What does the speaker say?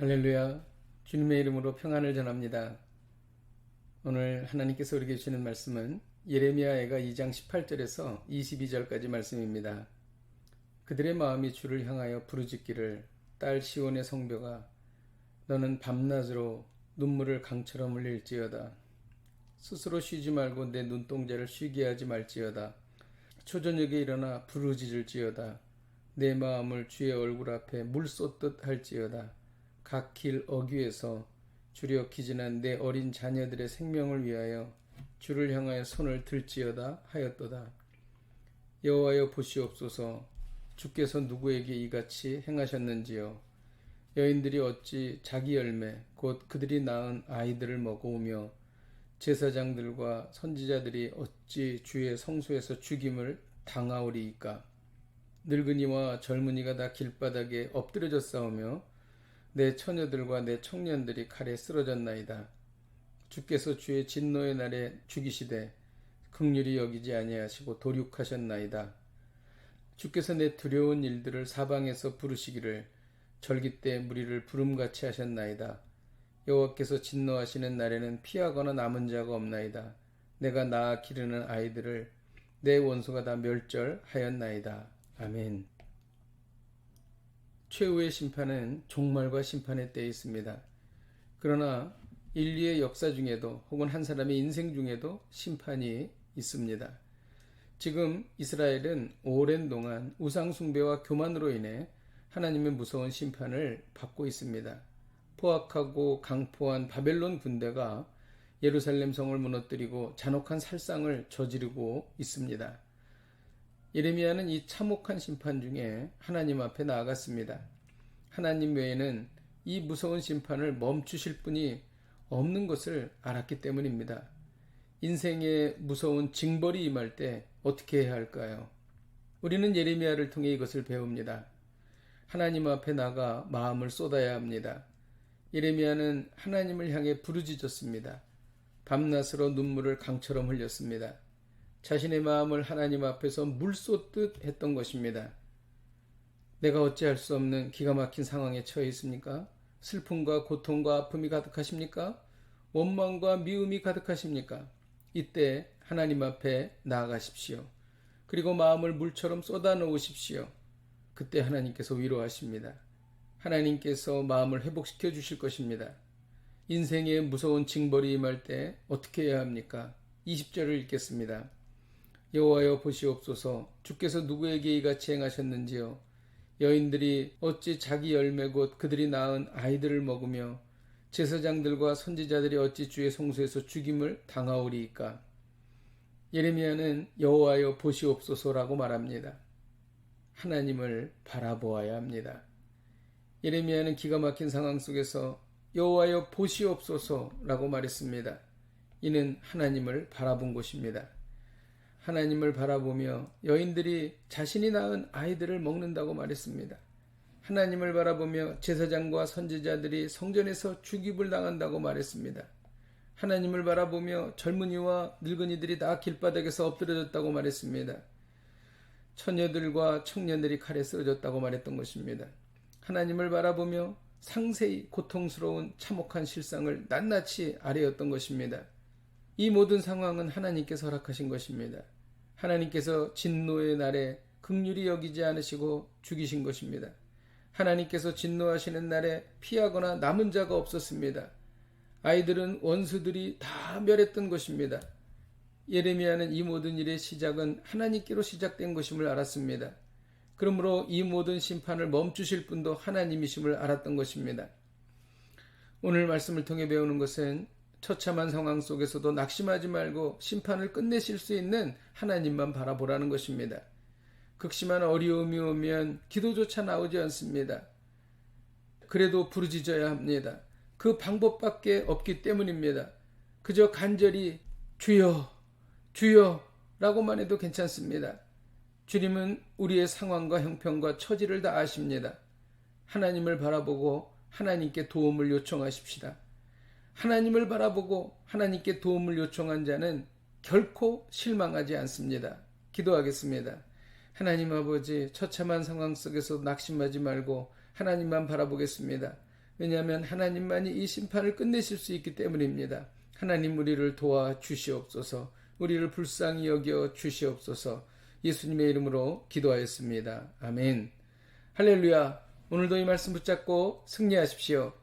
할렐루야. 주님의 이름으로 평안을 전합니다. 오늘 하나님께서 우리에게 주시는 말씀은 예레미야애가 2장 18절에서 22절까지 말씀입니다. 그들의 마음이 주를 향하여 부르짖기를 딸 시온의 성벽아 너는 밤낮으로 눈물을 강처럼 흘릴지어다. 스스로 쉬지 말고 내 눈동자를 쉬게 하지 말지어다. 초저녁에 일어나 부르짖을지어다. 내 마음을 주의 얼굴 앞에 물 쏟듯 할지어다. 각 길 어귀에서 주려 기진한 내 어린 자녀들의 생명을 위하여 주를 향하여 손을 들지어다 하였도다. 여호와여 보시옵소서. 주께서 누구에게 이같이 행하셨는지요? 여인들이 어찌 자기 열매 곧 그들이 낳은 아이들을 먹어오며 제사장들과 선지자들이 어찌 주의 성소에서 죽임을 당하오리이까? 늙은이와 젊은이가 다 길바닥에 엎드려져 싸우며 내 처녀들과 내 청년들이 칼에 쓰러졌나이다. 주께서 주의 진노의 날에 죽이시되 극률이 여기지 아니하시고 도륙하셨나이다. 주께서 내 두려운 일들을 사방에서 부르시기를 절기 때 무리를 부름같이 하셨나이다. 여호와께서 진노하시는 날에는 피하거나 남은 자가 없나이다. 내가 낳아 기르는 아이들을 내 원수가 다 멸절하였나이다. 아멘. 최후의 심판은 종말과 심판의 때에 있습니다. 그러나 인류의 역사 중에도 혹은 한 사람의 인생 중에도 심판이 있습니다. 지금 이스라엘은 오랜 동안 우상숭배와 교만으로 인해 하나님의 무서운 심판을 받고 있습니다. 포악하고 강포한 바벨론 군대가 예루살렘 성을 무너뜨리고 잔혹한 살상을 저지르고 있습니다. 예레미야는 이 참혹한 심판 중에 하나님 앞에 나아갔습니다. 하나님 외에는 이 무서운 심판을 멈추실 분이 없는 것을 알았기 때문입니다. 인생의 무서운 징벌이 임할 때 어떻게 해야 할까요? 우리는 예레미야를 통해 이것을 배웁니다. 하나님 앞에 나가 마음을 쏟아야 합니다. 예레미야는 하나님을 향해 부르짖었습니다. 밤낮으로 눈물을 강처럼 흘렸습니다. 자신의 마음을 하나님 앞에서 물 쏟듯 했던 것입니다. 내가 어찌할 수 없는 기가 막힌 상황에 처해 있습니까? 슬픔과 고통과 아픔이 가득하십니까? 원망과 미움이 가득하십니까? 이때 하나님 앞에 나아가십시오. 그리고 마음을 물처럼 쏟아 놓으십시오. 그때 하나님께서 위로하십니다. 하나님께서 마음을 회복시켜 주실 것입니다. 인생의 무서운 징벌이 임할 때 어떻게 해야 합니까? 20절을 읽겠습니다. 여호와여 보시옵소서 주께서 누구에게 이같이 행하셨는지요 여인들이 어찌 자기 열매 곧 그들이 낳은 아이들을 먹으며 제사장들과 선지자들이 어찌 주의 성소에서 죽임을 당하오리이까 예레미야는 여호와여 보시옵소서라고 말합니다. 하나님을 바라보아야 합니다. 예레미야는 기가 막힌 상황 속에서 여호와여 보시옵소서라고 말했습니다. 이는 하나님을 바라본 것입니다. 하나님을 바라보며 여인들이 자신이 낳은 아이들을 먹는다고 말했습니다. 하나님을 바라보며 제사장과 선지자들이 성전에서 죽임을 당한다고 말했습니다. 하나님을 바라보며 젊은이와 늙은이들이 다 길바닥에서 엎드려졌다고 말했습니다. 처녀들과 청년들이 칼에 쓰러졌다고 말했던 것입니다. 하나님을 바라보며 상세히 고통스러운 참혹한 실상을 낱낱이 아뢰었던 것입니다. 이 모든 상황은 하나님께서 허락하신 것입니다. 하나님께서 진노의 날에 극률이 여기지 않으시고 죽이신 것입니다. 하나님께서 진노하시는 날에 피하거나 남은 자가 없었습니다. 아이들은 원수들이 다 멸했던 것입니다. 예레미야는 이 모든 일의 시작은 하나님께로 시작된 것임을 알았습니다. 그러므로 이 모든 심판을 멈추실 분도 하나님이심을 알았던 것입니다. 오늘 말씀을 통해 배우는 것은 처참한 상황 속에서도 낙심하지 말고 심판을 끝내실 수 있는 하나님만 바라보라는 것입니다. 극심한 어려움이 오면 기도조차 나오지 않습니다. 그래도 부르짖어야 합니다. 그 방법밖에 없기 때문입니다. 그저 간절히 주여, 주여 라고만 해도 괜찮습니다. 주님은 우리의 상황과 형편과 처지를 다 아십니다. 하나님을 바라보고 하나님께 도움을 요청하십시다. 하나님을 바라보고 하나님께 도움을 요청한 자는 결코 실망하지 않습니다. 기도하겠습니다. 하나님 아버지, 처참한 상황 속에서 낙심하지 말고 하나님만 바라보겠습니다. 왜냐하면 하나님만이 이 심판을 끝내실 수 있기 때문입니다. 하나님 우리를 도와 주시옵소서. 우리를 불쌍히 여겨 주시옵소서. 예수님의 이름으로 기도하였습니다. 아멘. 할렐루야. 오늘도 이 말씀 붙잡고 승리하십시오.